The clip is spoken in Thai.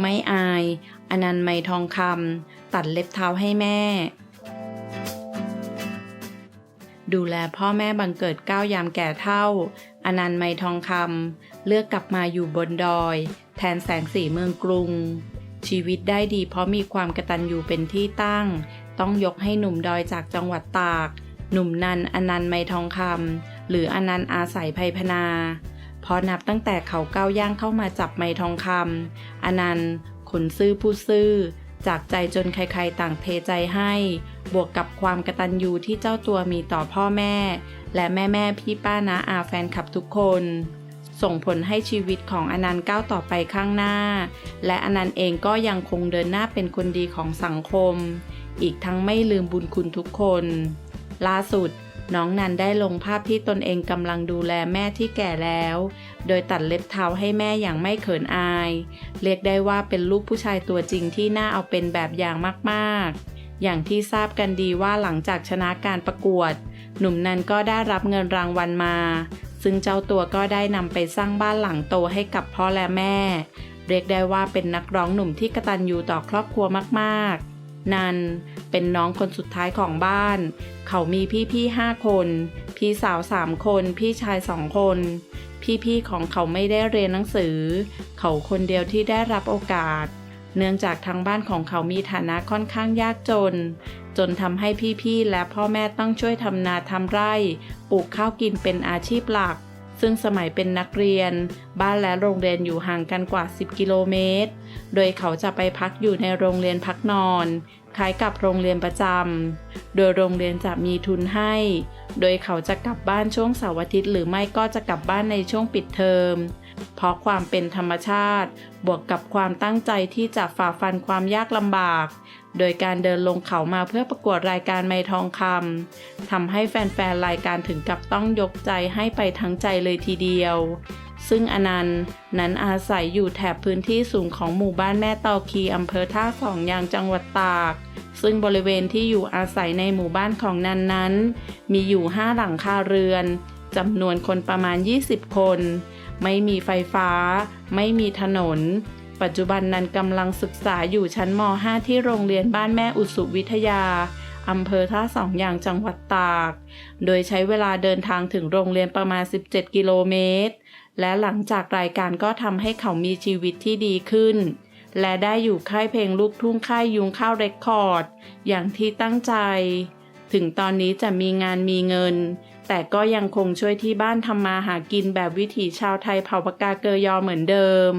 ไม่อาย อนันต์ไมทองคำตัดเล็บเท้าให้แม่ ดูแลพ่อแม่บังเกิดก้าวยามแก่เท่า อนันต์ไมทองคำเลือกกลับมาอยู่บนดอย แทนแสงสีเมืองกรุง ชีวิตได้ดีเพราะมีความกระตัญญูเป็นที่ตั้ง ต้องยกให้หนุ่มดอยจากจังหวัดตาก หนุ่มนันอนันต์ไมทองคำ หรืออนันต์อาศัยภัยพนาเพราะนับตั้งแต่เขาก้าวย่างเข้ามาจับไม้ทองคำอนันต์ขนซื่อผู้ซื่อ จากใจจนใครๆต่างเทใจให้ บวกกับความกระตัญญูที่เจ้าตัวมีต่อพ่อแม่ และแม่แม่พี่ป้านาอาแฟนคลับทุกคน ส่งผลให้ชีวิตของอนันต์ก้าวต่อไปข้างหน้า และอนันต์เองก็ยังคงเดินหน้าเป็นคนดีของสังคม อีกทั้งไม่ลืมบุญคุณทุกคน ล่าสุด น้องนันได้ลงภาพที่ตนเองกำลังดูแลแม่ที่แก่แล้ว โดยตัดเล็บเท้าให้แม่อย่างไม่เขินอาย เรียกได้ว่าเป็นลูกผู้ชายตัวจริงที่น่าเอาเป็นแบบอย่างมากๆ อย่างที่ทราบกันดีว่าหลังจากชนะการประกวด หนุ่มนันก็ได้รับเงินรางวัลมา ซึ่งเจ้าตัวก็ได้นำไปสร้างบ้านหลังโตให้กับพ่อและแม่ เรียกได้ว่าเป็นนักร้องหนุ่มที่กตัญญูต่อครอบครัวมากๆ นันเป็นน้องคนสุดท้ายของบ้าน เขามีพี่ๆห้าคน พี่สาวสามคน พี่ชายสองคน พี่ๆของเขาไม่ได้เรียนหนังสือ เขาคนเดียวที่ได้รับโอกาส เนื่องจากทางบ้านของเขามีฐานะค่อนข้างยากจน จนทำให้พี่ๆและพ่อแม่ต้องช่วยทำนาทำไร่ ปลูกข้าวกินเป็นอาชีพหลัก ซึ่งสมัยเป็นนักเรียน บ้านและโรงเรียนอยู่ห่างกันกว่า 10 กิโลเมตร โดยเขาจะไปพักอยู่ในโรงเรียนพักนอน คล้ายกับโรงเรียนประจำ โดยโรงเรียนจะมีทุนให้ โดยเขาจะกลับบ้านช่วงเสาร์อาทิตย์หรือไม่ก็จะกลับบ้านในช่วงปิดเทอม เพราะความเป็นธรรมชาติ บวกกับความตั้งใจที่จะฝ่าฟันความยากลำบาก โดยการเดินลงเขามาเพื่อประกวดรายการไม้ทองคำทำให้แฟนๆรายการถึงกับต้องยกใจให้ไปทั้งใจเลยทีเดียวซึ่งอนันต์นั้นอาศัยอยู่แถบพื้นที่สูงของหมู่บ้านแม่ตอคีอำเภอท่าสองยางจังหวัดตาก ซึ่งบริเวณที่อยู่อาศัยในหมู่บ้านของนันนั้น มีอยู่ห้าหลังคาเรือนจำนวนคนประมาณ 20 คน ไม่มีไฟฟ้า ไม่มีถนน ปัจจุบันนั้นกำลังศึกษาอยู่ชั้นม .5 ที่โรงเรียนบ้านแม่อุสุวิทยาอำเภอท่าสองอย่างจังหวัดตาก โดยใช้เวลาเดินทางถึงโรงเรียนประมาณ 17 กิโลเมตร และหลังจากรายการก็ทำให้เขามีชีวิตที่ดีขึ้น และได้อยู่ค่ายเพลงลูกทุ่งค่ายยุงข้าวเรคคอร์ด อย่างที่ตั้งใจ ถึงตอนนี้จะมีงานมีเงิน แต่ก็ยังคงช่วยที่บ้านทำมาหากินแบบวิถีชาวไทยเผ่าปากาเกยอเหมือนเดิม